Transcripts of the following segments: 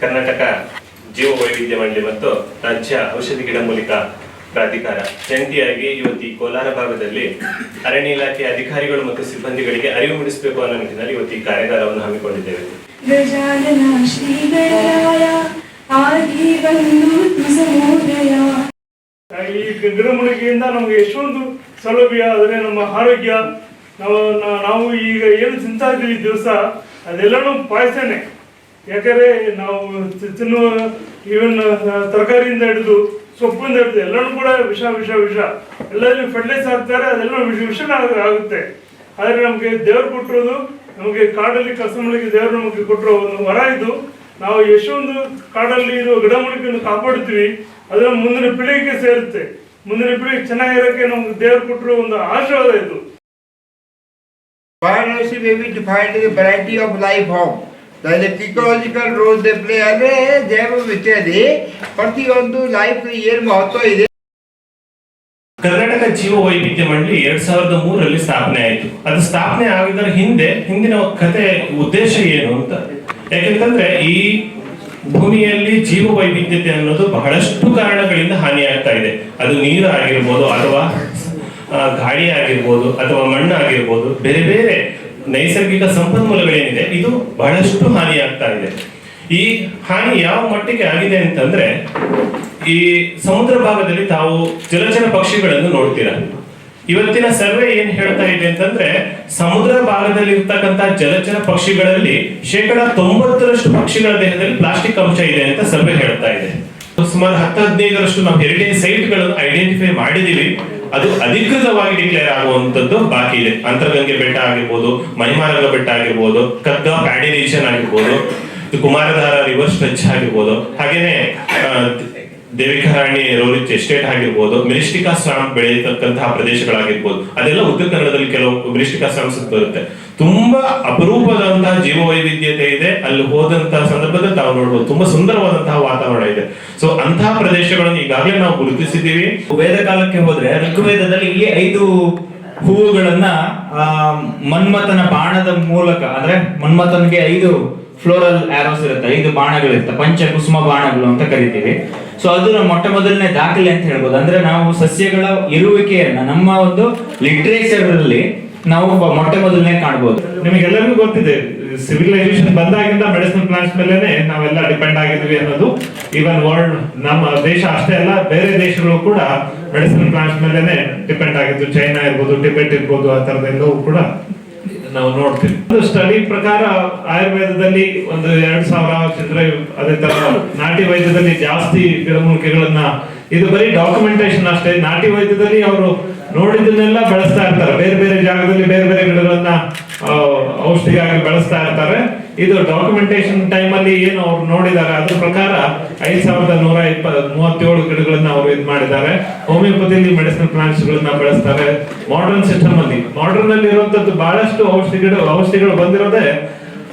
ಕರ್ನಾಟಕ ಜೀವ ವೈವಿಧ್ಯ ಮಂಡಳಿ ಮತ್ತು ರಾಜ್ಯ ಔಷಧಿ ಗಿಡಮೂಲಿಕಾ ಪ್ರಾಧಿಕಾರ. ಜಂಟಿಯಾಗಿ ಇವತ್ತು ಈ ಕೋಲಾರ ಭಾಗದಲ್ಲಿ ಅರಣ್ಯ ಇಲಾಖೆ ಅಧಿಕಾರಿಗಳು ಮತ್ತು ಸಿಬ್ಬಂದಿಗಳಿಗೆ ಅರಿವು ಮೂಡಿಸಬೇಕು ಅನ್ನೋ ನಿಟ್ಟಿನಲ್ಲಿ ಇವತ್ತು ಈ ಕಾರ್ಯಾಗಾರವನ್ನು ಹಮ್ಮಿಕೊಂಡಿದ್ದೇವೆ. ಈ ಗಿಡಮೂಲಿಕೆಯಿಂದ ನಮಗೆ ಎಷ್ಟೊಂದು ಸೌಲಭ್ಯ, ಆದರೆ ನಮ್ಮ ಆರೋಗ್ಯ, ನಾವು ನಾವು ಈಗ ಏನು ತಿಂತಾ ಇದ್ದೀವಿ ದಿವಸ, ಅದೆಲ್ಲನೂ ಪಾಯಸನೇ. ಯಾಕಂದ್ರೆ ನಾವು ತಿನ್ನುವ ಈವನ್ ತರಕಾರಿಯಿಂದ ಹಿಡಿದು ಸೊಪ್ಪಿಂದ ಹಿಡಿದು ಎಲ್ಲನೂ ಕೂಡ ವಿಷ ವಿಷ ವಿಷ. ಎಲ್ಲರಲ್ಲಿ ಫರ್ಟಿಲೈಸ್ ಹಾಕ್ತಾರೆ ಅದೆಲ್ಲ ವಿಷ ವಿಷ ಆಗುತ್ತೆ. ಆದರೆ ನಮಗೆ ದೇವ್ರು ಕೊಟ್ಟಿರೋದು, ನಮಗೆ ಕಾಡಲ್ಲಿ ಕಸಮಳಿಗೆ ದೇವರು ನಮಗೆ ಕೊಟ್ಟಿರೋ ಒಂದು ಮರ ಇದು. ನಾವು ಎಷ್ಟೊಂದು ಕಾಡಲ್ಲಿ ಇರೋ ಗಿಡಮೂಲಿಕೆಯನ್ನು ಕಾಪಾಡ್ತೀವಿ ಅದನ್ನ ಮುಂದಿನ ಪೀಳಿಗೆಗೆ ಸೇರುತ್ತೆ. ಮುಂದಿನ ಪೀಳಿಗೆ ಚೆನ್ನಾಗಿರೋಕ್ಕೆ ನಮ್ಗೆ ದೇವರು ಕೊಟ್ಟಿರೋ ಒಂದು ಆಶೀರ್ವಾದ ಇದು. Biology may be defined as variety life form. That psychological role they play ಅಂದ್ರೆ ಜೈವ ವಿಚಾರಿ ಪ್ರತಿಯೊಂದು ಲೈಫ್ ಏನು ಮಹತ್ವ ಇದೆ? ಕರ್ನಾಟಕ ಜೀವ ವೈವಿಧ್ಯ ಮಂಡಳಿ ಎರಡ್ ಸಾವಿರದ ಮೂರರಲ್ಲಿ ಸ್ಥಾಪನೆ ಆಯಿತು. ಅದು ಸ್ಥಾಪನೆ ಆಗಿದ್ರ ಹಿಂದೆ ಹಿಂದಿನ ಕತೆ ಉದ್ದೇಶ ಏನು ಅಂತ. ಯಾಕಂತಂದ್ರೆ ಈ ಭೂಮಿಯಲ್ಲಿ ಜೀವ ವೈವಿಧ್ಯತೆ ಅನ್ನೋದು ಬಹಳಷ್ಟು ಕಾರಣಗಳಿಂದ ಹಾನಿಯಾಗ್ತಾ ಇದೆ. ಅದು ನೀರು ಆಗಿರ್ಬೋದು ಅಥವಾ ಗಾಳಿ ಆಗಿರ್ಬೋದು ಅಥವಾ ಮಣ್ಣು ಆಗಿರ್ಬೋದು ಬೇರೆ ಬೇರೆ ನೈಸರ್ಗಿಕ ಸಂಪನ್ಮೂಲಗಳೇನಿದೆ, ಇದು ಬಹಳಷ್ಟು ಹಾನಿಯಾಗ್ತಾ ಇದೆ. ಈ ಹಾನಿ ಯಾವ ಮಟ್ಟಿಗೆ ಆಗಿದೆ ಅಂತಂದ್ರೆ, ಈ ಸಮುದ್ರ ಭಾಗದಲ್ಲಿ ತಾವು ಜಲಚರ ಪಕ್ಷಿಗಳನ್ನು ನೋಡ್ತೀರಾ? ಇವತ್ತಿನ ಸರ್ವೆ ಏನ್ ಹೇಳ್ತಾ ಇದೆ ಅಂತಂದ್ರೆ, ಸಮುದ್ರ ಭಾಗದಲ್ಲಿ ಇರ್ತಕ್ಕಂತಹ ಜಲಚರ ಪಕ್ಷಿಗಳಲ್ಲಿ ಶೇಕಡ ತೊಂಬತ್ತರಷ್ಟು ಪಕ್ಷಿಗಳ ದೇಹದಲ್ಲಿ ಪ್ಲಾಸ್ಟಿಕ್ ಅಂಶ ಇದೆ ಅಂತ ಸರ್ವೆ ಹೇಳ್ತಾ ಇದೆ. ಸುಮಾರು ಹತ್ತು ಹದಿನೈದರಷ್ಟು ನಾವು ಹೆರಿಟೇಜ್ ಸೈಟ್ಗಳನ್ನು ಐಡೆಂಟಿಫೈ ಮಾಡಿದೀವಿ. ಅದು ಅಧಿಕೃತವಾಗಿ ಡಿಕ್ಲೇರ್ ಆಗುವಂತದ್ದು ಬಾಕಿ ಇದೆ. ಅಂತರ್ಗಂಗೆ ಬೆಟ್ಟ ಆಗಿರ್ಬೋದು, ಮಹಿಮಾರಂಗ ಬೆಟ್ಟ ಆಗಿರ್ಬೋದು ಕಗ್ಗ ಪ್ಯಾಡಿ ರೀಜನ್ ಆಗಿರ್ಬೋದು, ಕುಮಾರಧಾರ ರಿವರ್ ಸ್ಟ್ರೆಚ್ ಆಗಿರ್ಬೋದು. ಹಾಗೇನೆ ದೇವಿಕರಾಣಿ ರೋರಿಚ್ ಎಸ್ಟೇಟ್ ಆಗಿರ್ಬೋದು ಮಿರಿಸ್ಟಿಕಾ ಸ್ಟಾಂಪ್ ಬೆಳೆಯತಕ್ಕಂತಹ ಪ್ರದೇಶಗಳಾಗಿರ್ಬೋದು ಅದೆಲ್ಲ ಉತ್ತರ ಕನ್ನಡದಲ್ಲಿ ಕೆಲವು ಮಿರಿಸ್ಟಿಕಾ ಸ್ಟಾಂಪ್ಸ್ ಬರುತ್ತೆ. ತುಂಬಾ ಅಪರೂಪದಂತಹ ಜೀವ ವೈವಿಧ್ಯತೆ ಇದೆ. ಅಲ್ಲಿ ಹೋದಂತಹ ಸಂದರ್ಭದಲ್ಲಿ ತಾವು ನೋಡ್ಬೋದು ತುಂಬಾ ಸುಂದರವಾದಂತಹ ವಾತಾವರಣ ಇದೆ. ಸೊ ಅಂತಹ ಪ್ರದೇಶಗಳನ್ನು ಈಗಾಗಲೇ ನಾವು ಗುರುತಿಸಿದ್ದೀವಿ. ವೇದ ಕಾಲಕ್ಕೆ ಹೋದ್ರೆ ಋಗ್ವೇದದಲ್ಲಿ ಈ ಐದು ಹೂವುಗಳನ್ನ ಆ, ಮನ್ಮಥನ ಬಾಣದ ಮೂಲಕ ಅಂದ್ರೆ ಮನ್ಮಥನ್ಗೆ ಐದು ಫ್ಲೋರಲ್ ಆರೋಸ್ ಇರುತ್ತೆ ಐದು ಬಾಣಗಳಿರುತ್ತೆ ಪಂಚ ಕುಸುಮ ಬಾಣಗಳು ಅಂತ ಕರಿತೀವಿ. ಸೊ ಅದು ಮೊಟ್ಟ ಮೊದಲನೇ ದಾಖಲೆ ಅಂತ ಹೇಳ್ಬೋದು. ಅಂದ್ರೆ ನಾವು ಸಸ್ಯಗಳ ಇರುವಿಕೆಯನ್ನ, ನಮ್ಮ ಒಂದು ಲಿಟ್ರೇಚರ್ ಅಲ್ಲಿ ನಾವು ಮೊಟ್ಟ ಮೊದಲನೇ ಕಾಣ್ಬೋದು. ನಿಮಗೆಲ್ಲರಿಗೂ ಗೊತ್ತಿದೆ ಸಿವಿಲೈಸೇಷನ್ ಬಂದಾಗಿಂದ ಮೆಡಿಸಿನ್ ಪ್ಲಾಂಟ್ಸ್ ಮೇಲೆನೆ ನಾವೆಲ್ಲ ಡಿಪೆಂಡ್ ಆಗಿದ್ವಿ ಅನ್ನೋದು. ಈವನ್ ವರ್ಲ್ಡ್ ನಮ್ಮ ದೇಶ ಅಷ್ಟೇ ಅಲ್ಲ, ಬೇರೆ ದೇಶಗಳು ಕೂಡ ಮೆಡಿಸಿನ್ ಪ್ಲಾಂಟ್ಸ್ ಮೇಲೆನೆ ಡಿಪೆಂಡ್ ಆಗಿದ್ದು. ಚೈನಾ ಇರ್ಬೋದು ಟಿಬೆಟ್ ಇರ್ಬೋದು, ಆ ತರದೆಲ್ಲವೂ ಕೂಡ ನಾವು ನೋಡ್ತೀವಿ. ಒಂದು ಸ್ಟಡಿ ಪ್ರಕಾರ ಆಯುರ್ವೇದದಲ್ಲಿ ಒಂದು ಎರಡ್ ಸಾವಿರ ಚಿತ್ರ ಅದೇ ತರ ನಾಟಿ ವೈದ್ಯದಲ್ಲಿ ಜಾಸ್ತಿ ಗಿಡಮೂಲಿಕೆಗಳನ್ನ ಇದು ಬರೀ ಡಾಕ್ಯುಮೆಂಟೇಶನ್ ಅಷ್ಟೇ. ನಾಟಿ ವೈದ್ಯದಲ್ಲಿ ಅವರು ನೋಡಿದ್ದನ್ನೆಲ್ಲ ಬೆಳೆಸ್ತಾ ಇರ್ತಾರೆ. ಬೇರೆ ಬೇರೆ ಜಾಗದಲ್ಲಿ ಬೇರೆ ಬೇರೆ ಗಿಡಗಳನ್ನ ಔಷಧಿಗಾಗಿ ಬೆಳೆಸ್ತಾ ಇರ್ತಾರೆ. ಇದು ಡಾಕ್ಯುಮೆಂಟೇಶನ್ ಟೈಮಲ್ಲಿ ಏನು ಅವ್ರು ನೋಡಿದ್ದಾರೆ ಅದ್ರ ಪ್ರಕಾರ ಐದ್ ಸಾವಿರದ ನೂರ ಇಪ್ಪ ಮೂವತ್ತೇಳು ಗಿಡಗಳನ್ನ ಅವರು ಇದು ಮಾಡಿದ್ದಾರೆ. ಹೋಮಿಯೋಪತಿಯಲ್ಲಿ ಮೆಡಿಸಿನ್ ಪ್ಲಾಂಟ್ಸ್ ಗಳನ್ನ ಬೆಳೆಸ್ತಾರೆ. ಮಾಡರ್ನ್ ಸಿಸ್ಟಮ್ ಅಲ್ಲಿ ಮಾಡರ್ನ್ ಅಲ್ಲಿ ಇರುವಂತದ್ದು ಬಹಳಷ್ಟು ಔಷಧಿಗಳು ಔಷಧಿಗಳು ಬಂದಿರೋದೇ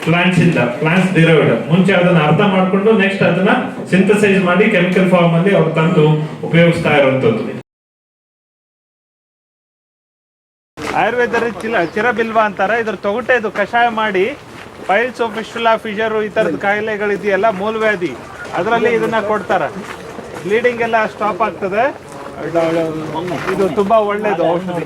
ಪ್ಲಾಂಟ್ಸ್ ಇಂದ ಪ್ಲಾಂಟ್ಸ್ ಡಿರೈವ್ಡ್ ಮುಂಚೆ ಅದನ್ನ ಅರ್ಥ ಮಾಡ್ಕೊಂಡು ನೆಕ್ಸ್ಟ್ ಅದನ್ನ ಸಿಂಥಸೈಸ್ ಮಾಡಿ ಕೆಮಿಕಲ್ ಫಾರ್ಮ್ ಅಲ್ಲಿ ಅವ್ರು ತಂದು ಉಪಯೋಗಿಸ್ತಾ ಇರುವಂತದ್ದು. ಆಯುರ್ವೇದ ಚಿರ ಚಿರಬಿಲ್ವ ಅಂತಾರೆ. ಇದ್ರ ತೊಗಟೆ ಇದು ಕಷಾಯ ಮಾಡಿ ಪೈಲ್ಸ್ ಫಿಸ್ಟುಲಾ ಫಿಶರು ಈ ಥರದ ಕಾಯಿಲೆಗಳಿದೆಯಲ್ಲ, ಮೂಲವ್ಯಾಧಿ. ಅದರಲ್ಲಿ ಇದನ್ನ ಕೊಡ್ತಾರೆ. ಬ್ಲೀಡಿಂಗ್ ಎಲ್ಲ ಸ್ಟಾಪ್ ಆಗ್ತದೆ. ಇದು ತುಂಬಾ ಒಳ್ಳೇದು ಔಷಧಿ.